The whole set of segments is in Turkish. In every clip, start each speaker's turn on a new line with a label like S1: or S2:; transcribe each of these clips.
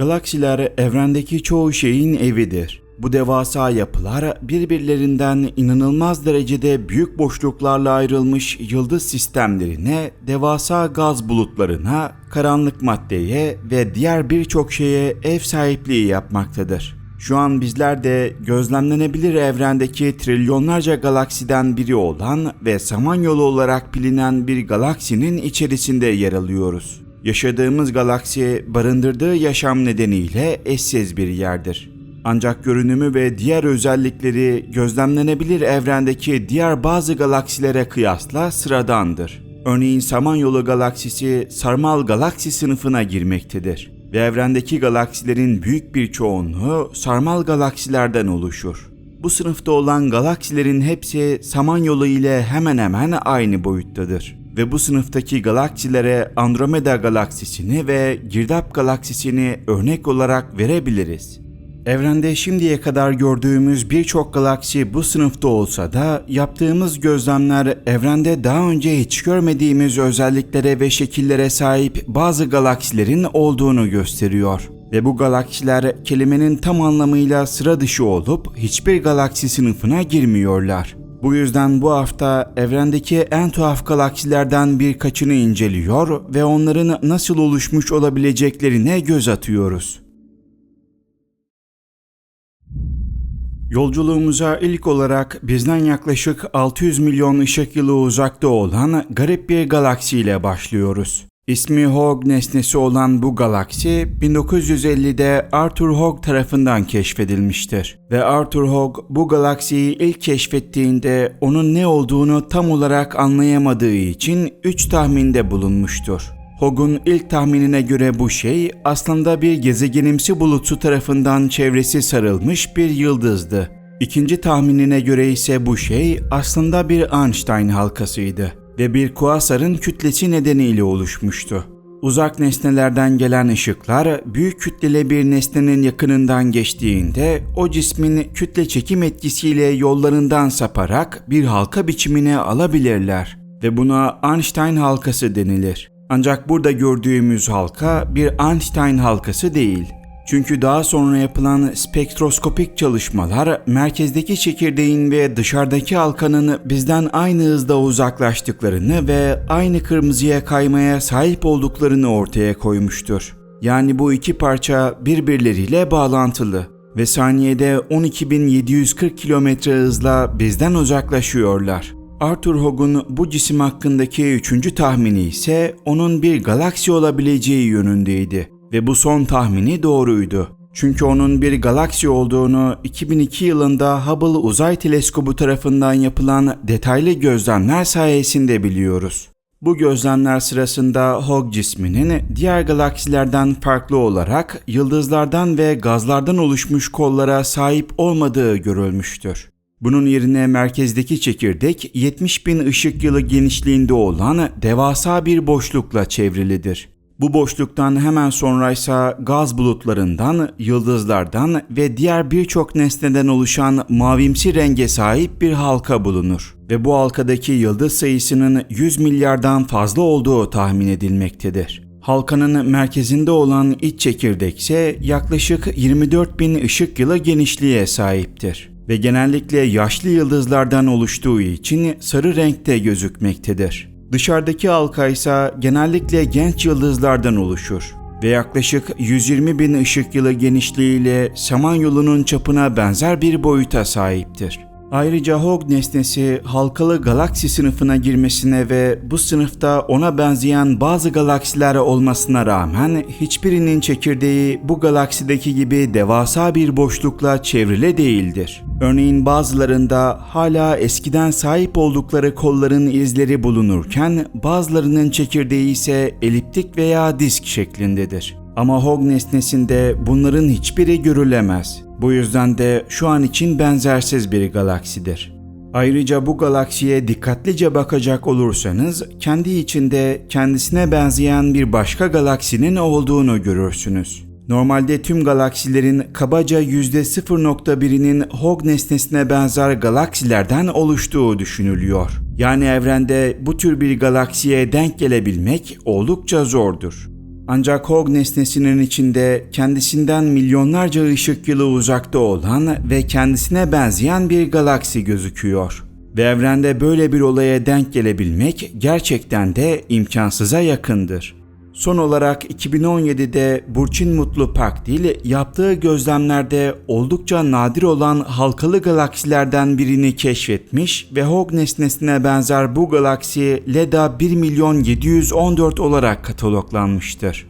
S1: Galaksiler evrendeki çoğu şeyin evidir. Bu devasa yapılar birbirlerinden inanılmaz derecede büyük boşluklarla ayrılmış yıldız sistemlerine, devasa gaz bulutlarına, karanlık maddeye ve diğer birçok şeye ev sahipliği yapmaktadır. Şu an bizler de gözlemlenebilir evrendeki trilyonlarca galaksiden biri olan ve Samanyolu olarak bilinen bir galaksinin içerisinde yer alıyoruz. Yaşadığımız galaksi barındırdığı yaşam nedeniyle eşsiz bir yerdir. Ancak görünümü ve diğer özellikleri gözlemlenebilir evrendeki diğer bazı galaksilere kıyasla sıradandır. Örneğin Samanyolu galaksisi Sarmal galaksi sınıfına girmektedir ve evrendeki galaksilerin büyük bir çoğunluğu sarmal galaksilerden oluşur. Bu sınıfta olan galaksilerin hepsi Samanyolu ile hemen hemen aynı boyuttadır ve bu sınıftaki galaksilere Andromeda galaksisini ve Girdap galaksisini örnek olarak verebiliriz. Evrende şimdiye kadar gördüğümüz birçok galaksi bu sınıfta olsa da yaptığımız gözlemler evrende daha önce hiç görmediğimiz özelliklere ve şekillere sahip bazı galaksilerin olduğunu gösteriyor. Ve bu galaksiler kelimenin tam anlamıyla sıra dışı olup hiçbir galaksi sınıfına girmiyorlar. Bu yüzden bu hafta evrendeki en tuhaf galaksilerden birkaçını inceliyor ve onların nasıl oluşmuş olabileceklerine göz atıyoruz. Yolculuğumuza ilk olarak bizden yaklaşık 600 milyon ışık yılı uzakta olan garip bir galaksiyle başlıyoruz. İsmi Hog nesnesi olan bu galaksi 1950'de Arthur Hog tarafından keşfedilmiştir. Ve Arthur Hog bu galaksiyi ilk keşfettiğinde onun ne olduğunu tam olarak anlayamadığı için 3 tahminde bulunmuştur. Hogg'un ilk tahminine göre bu şey aslında bir gezegenimsi bulutu tarafından çevresi sarılmış bir yıldızdı. İkinci tahminine göre ise bu şey aslında bir Einstein halkasıydı ve bir kuasarın kütlesi nedeniyle oluşmuştu. Uzak nesnelerden gelen ışıklar büyük kütleli bir nesnenin yakınından geçtiğinde o cismin kütle çekim etkisiyle yollarından saparak bir halka biçimine alabilirler ve buna Einstein halkası denilir. Ancak burada gördüğümüz halka bir Einstein halkası değil. Çünkü daha sonra yapılan spektroskopik çalışmalar merkezdeki çekirdeğin ve dışarıdaki halkanın bizden aynı hızda uzaklaştıklarını ve aynı kırmızıya kaymaya sahip olduklarını ortaya koymuştur. Yani bu iki parça birbirleriyle bağlantılı ve saniyede 12.740 km hızla bizden uzaklaşıyorlar. Arthur Hogg'un bu cisim hakkındaki üçüncü tahmini ise onun bir galaksi olabileceği yönündeydi ve bu son tahmini doğruydu. Çünkü onun bir galaksi olduğunu 2002 yılında Hubble Uzay Teleskobu tarafından yapılan detaylı gözlemler sayesinde biliyoruz. Bu gözlemler sırasında Hogg cisminin diğer galaksilerden farklı olarak yıldızlardan ve gazlardan oluşmuş kollara sahip olmadığı görülmüştür. Bunun yerine merkezdeki çekirdek 70 bin ışık yılı genişliğinde olan devasa bir boşlukla çevrilidir. Bu boşluktan hemen sonraysa gaz bulutlarından, yıldızlardan ve diğer birçok nesneden oluşan mavimsi renge sahip bir halka bulunur ve bu halkadaki yıldız sayısının 100 milyardan fazla olduğu tahmin edilmektedir. Halkanın merkezinde olan iç çekirdek ise yaklaşık 24 bin ışık yılı genişliğe sahiptir ve genellikle yaşlı yıldızlardan oluştuğu için sarı renkte gözükmektedir. Dışarıdaki halka ise genellikle genç yıldızlardan oluşur ve yaklaşık 120 bin ışık yılı genişliğiyle Samanyolu'nun çapına benzer bir boyuta sahiptir. Ayrıca Hogg nesnesi halkalı galaksi sınıfına girmesine ve bu sınıfta ona benzeyen bazı galaksiler olmasına rağmen hiçbirinin çekirdeği bu galaksideki gibi devasa bir boşlukla çevrili değildir. Örneğin bazılarında hala eskiden sahip oldukları kolların izleri bulunurken bazılarının çekirdeği ise eliptik veya disk şeklindedir. Ama Hogg nesnesinde bunların hiçbiri görülemez. Bu yüzden de şu an için benzersiz bir galaksidir. Ayrıca bu galaksiye dikkatlice bakacak olursanız kendi içinde kendisine benzeyen bir başka galaksinin olduğunu görürsünüz. Normalde tüm galaksilerin kabaca %0.1'inin Hogg nesnesine benzer galaksilerden oluştuğu düşünülüyor. Yani evrende bu tür bir galaksiye denk gelebilmek oldukça zordur. Ancak Hog nesnesinin içinde kendisinden milyonlarca ışık yılı uzakta olan ve kendisine benzeyen bir galaksi gözüküyor. Ve evrende böyle bir olaya denk gelebilmek gerçekten de imkansıza yakındır. Son olarak 2017'de Burçin Mutlu Pakdil yaptığı gözlemlerde oldukça nadir olan halkalı galaksilerden birini keşfetmiş ve Hog nesnesine benzer bu galaksi LEDA 1 milyon 714 olarak kataloglanmıştır.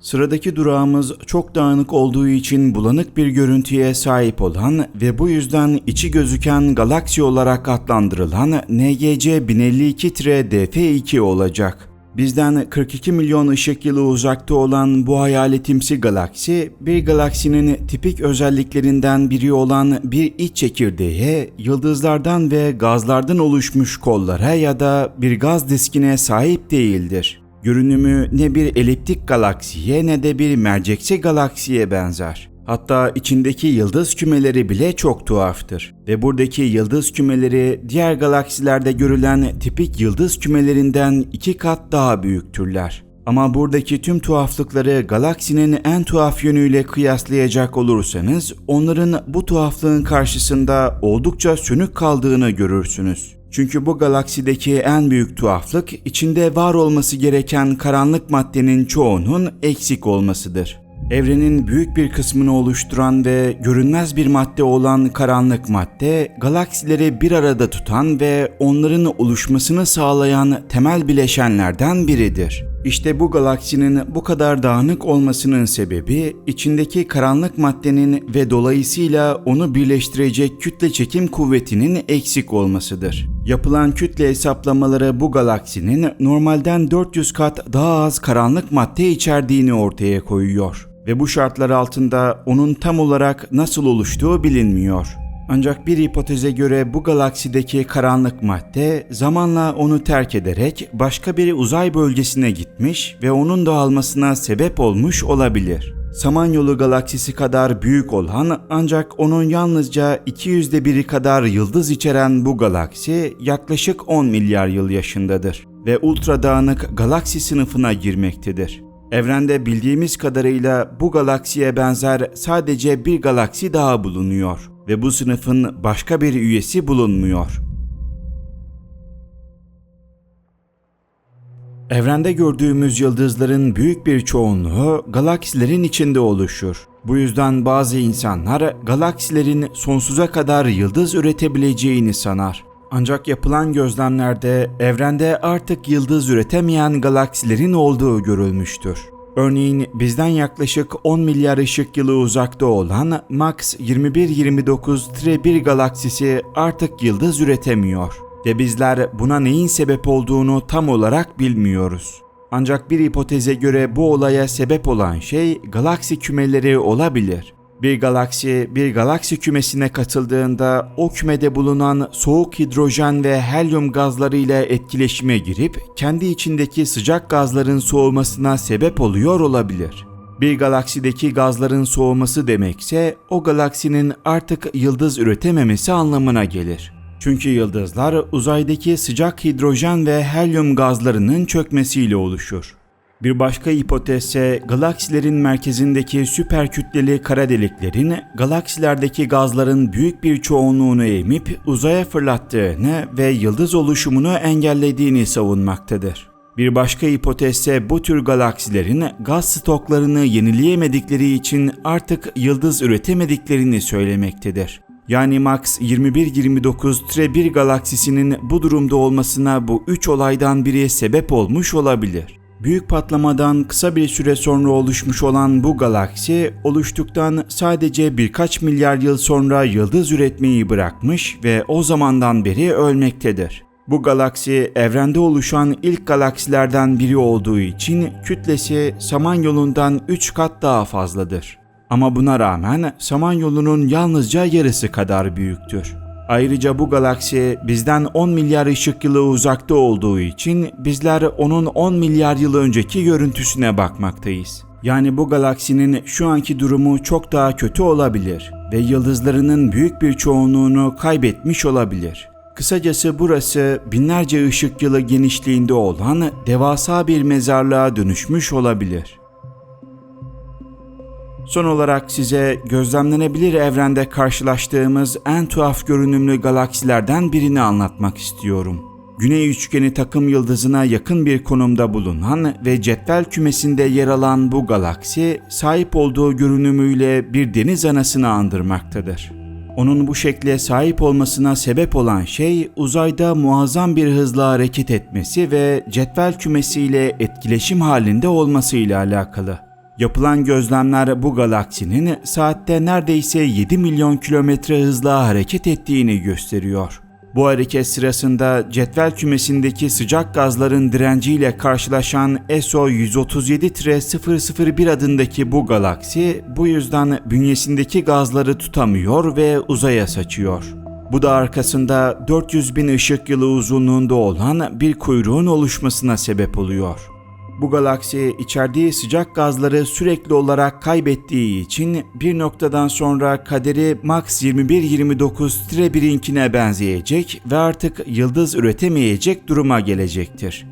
S1: Sıradaki durağımız çok dağınık olduğu için bulanık bir görüntüye sahip olan ve bu yüzden içi gözüken galaksi olarak adlandırılan NGC 1052-DF2 olacak. Bizden 42 milyon ışık yılı uzakta olan bu hayaletimsi galaksi, bir galaksinin tipik özelliklerinden biri olan bir iç çekirdeğe, yıldızlardan ve gazlardan oluşmuş kollara ya da bir gaz diskine sahip değildir. Görünümü ne bir eliptik galaksiye ne de bir merceksi galaksiye benzer. Hatta içindeki yıldız kümeleri bile çok tuhaftır. Ve buradaki yıldız kümeleri diğer galaksilerde görülen tipik yıldız kümelerinden iki kat daha büyüktürler. Ama buradaki tüm tuhaflıkları galaksinin en tuhaf yönüyle kıyaslayacak olursanız onların bu tuhaflığın karşısında oldukça sönük kaldığını görürsünüz. Çünkü bu galaksideki en büyük tuhaflık içinde var olması gereken karanlık maddenin çoğunun eksik olmasıdır. Evrenin büyük bir kısmını oluşturan ve görünmez bir madde olan karanlık madde, galaksileri bir arada tutan ve onların oluşmasını sağlayan temel bileşenlerden biridir. İşte bu galaksinin bu kadar dağınık olmasının sebebi içindeki karanlık maddenin ve dolayısıyla onu birleştirecek kütle çekim kuvvetinin eksik olmasıdır. Yapılan kütle hesaplamaları bu galaksinin normalden 400 kat daha az karanlık madde içerdiğini ortaya koyuyor ve bu şartlar altında onun tam olarak nasıl oluştuğu bilinmiyor. Ancak bir hipoteze göre bu galaksideki karanlık madde zamanla onu terk ederek başka bir uzay bölgesine gitmiş ve onun dağılmasına sebep olmuş olabilir. Samanyolu galaksisi kadar büyük olan ancak onun yalnızca 200'de biri kadar yıldız içeren bu galaksi yaklaşık 10 milyar yıl yaşındadır ve ultra dağınık galaksi sınıfına girmektedir. Evrende bildiğimiz kadarıyla bu galaksiye benzer sadece bir galaksi daha bulunuyor ve bu sınıfın başka bir üyesi bulunmuyor. Evrende gördüğümüz yıldızların büyük bir çoğunluğu galaksilerin içinde oluşur. Bu yüzden bazı insanlar galaksilerin sonsuza kadar yıldız üretebileceğini sanar. Ancak yapılan gözlemlerde evrende artık yıldız üretemeyen galaksilerin olduğu görülmüştür. Örneğin bizden yaklaşık 10 milyar ışık yılı uzakta olan MAX 2129-1 galaksisi artık yıldız üretemiyor ve bizler buna neyin sebep olduğunu tam olarak bilmiyoruz. Ancak bir hipoteze göre bu olaya sebep olan şey galaksi kümeleri olabilir. Bir galaksi bir galaksi kümesine katıldığında o kümede bulunan soğuk hidrojen ve helyum gazları ile etkileşime girip kendi içindeki sıcak gazların soğumasına sebep oluyor olabilir. Bir galaksideki gazların soğuması demekse o galaksinin artık yıldız üretememesi anlamına gelir. Çünkü yıldızlar uzaydaki sıcak hidrojen ve helyum gazlarının çökmesiyle oluşur. Bir başka hipotezse galaksilerin merkezindeki süper kütleli kara deliklerin galaksilerdeki gazların büyük bir çoğunluğunu emip uzaya fırlattığını ve yıldız oluşumunu engellediğini savunmaktadır. Bir başka hipotezse bu tür galaksilerin gaz stoklarını yenileyemedikleri için artık yıldız üretemediklerini söylemektedir. Yani Max 2129-1 galaksisinin bu durumda olmasına bu üç olaydan biri sebep olmuş olabilir. Büyük patlamadan kısa bir süre sonra oluşmuş olan bu galaksi oluştuktan sadece birkaç milyar yıl sonra yıldız üretmeyi bırakmış ve o zamandan beri ölmektedir. Bu galaksi evrende oluşan ilk galaksilerden biri olduğu için kütlesi Samanyolu'ndan 3 kat daha fazladır. Ama buna rağmen Samanyolu'nun yalnızca yarısı kadar büyüktür. Ayrıca bu galaksi bizden 10 milyar ışık yılı uzakta olduğu için bizler onun 10 milyar yıl önceki görüntüsüne bakmaktayız. Yani bu galaksinin şu anki durumu çok daha kötü olabilir ve yıldızlarının büyük bir çoğunluğunu kaybetmiş olabilir. Kısacası burası binlerce ışık yılı genişliğinde olan devasa bir mezarlığa dönüşmüş olabilir. Son olarak size gözlemlenebilir evrende karşılaştığımız en tuhaf görünümlü galaksilerden birini anlatmak istiyorum. Güney üçgeni takım yıldızına yakın bir konumda bulunan ve cetvel kümesinde yer alan bu galaksi sahip olduğu görünümüyle bir deniz anasını andırmaktadır. Onun bu şekle sahip olmasına sebep olan şey uzayda muazzam bir hızla hareket etmesi ve cetvel kümesiyle etkileşim halinde olmasıyla alakalı. Yapılan gözlemler bu galaksinin saatte neredeyse 7 milyon kilometre hızla hareket ettiğini gösteriyor. Bu hareket sırasında cetvel kümesindeki sıcak gazların direnciyle karşılaşan SO-137-001 adındaki bu galaksi bu yüzden bünyesindeki gazları tutamıyor ve uzaya saçıyor. Bu da arkasında 400 bin ışık yılı uzunluğunda olan bir kuyruğun oluşmasına sebep oluyor. Bu galaksi içerdiği sıcak gazları sürekli olarak kaybettiği için bir noktadan sonra kaderi Max 2129-1'inkine benzeyecek ve artık yıldız üretemeyecek duruma gelecektir.